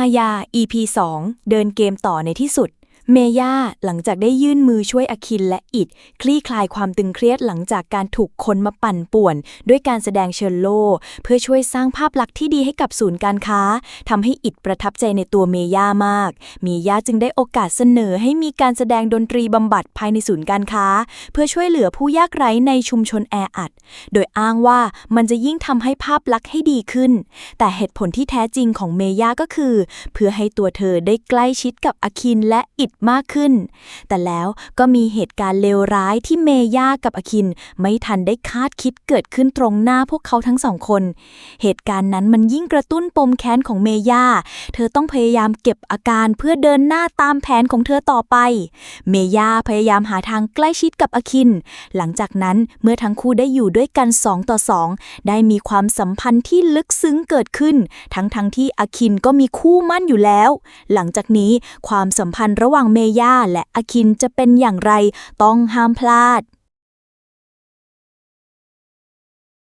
ายา EP 2 เดินเกมต่อในที่สุด เมย่าหลังจากได้ยื่นมือช่วยอคินและอิดคลี่คลายความตึงเครียดหลังจากการถูกคนมาปั่นป่วน ด้วยการแสดงเชิญโล เพื่อช่วยสร้างภาพลักษณ์ที่ดีให้กับศูนย์การค้าทำให้อิดประทับใจในตัวเมย่ามาก เมย่าจึงได้โอกาสเสนอให้มีการแสดงดนตรีบำบัดภายในศูนย์การค้า เพื่อช่วยเหลือผู้ยากไร้ในชุมชนแออัด โดยอ้างว่ามันจะยิ่งทำให้ภาพลักษณ์ให้ดีขึ้น แต่เหตุผลที่แท้จริงของเมย่าก็คือ เพื่อให้ตัวเธอได้ใกล้ชิดกับอคินและอิดมากขึ้น แต่แล้วก็มีเหตุการณ์เลวร้ายที่เมย่ากับอคิน ไม่ทันได้คาดคิดเกิดขึ้นตรงหน้าพวกเขาทั้งสองคน เหตุการณ์นั้นมันยิ่งกระตุ้นปมแค้นของเมย่า เธอต้องพยายามเก็บอาการเพื่อเดินหน้าตามแผนของเธอต่อไป เมย่าพยายามหาทางใกล้ชิดกับอคิน หลังจากนั้นเมื่อทั้งคู่ได้อยู่ด้วยกันสองต่อสองได้มีความสัมพันธ์ที่ลึกซึ้งเกิดขึ้น ทั้งทั้งๆที่อคินก็มีคู่มั่นอยู่แล้ว หลังจากนี้ความสัมพันธ์ระหว่างเมย่าและอคินจะเป็นอย่างไร ต้องห้ามพลาด